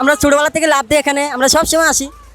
আমরা ছোটবেলা থেকে লাভ দিয়ে এখানে আমরা সব সময় আসি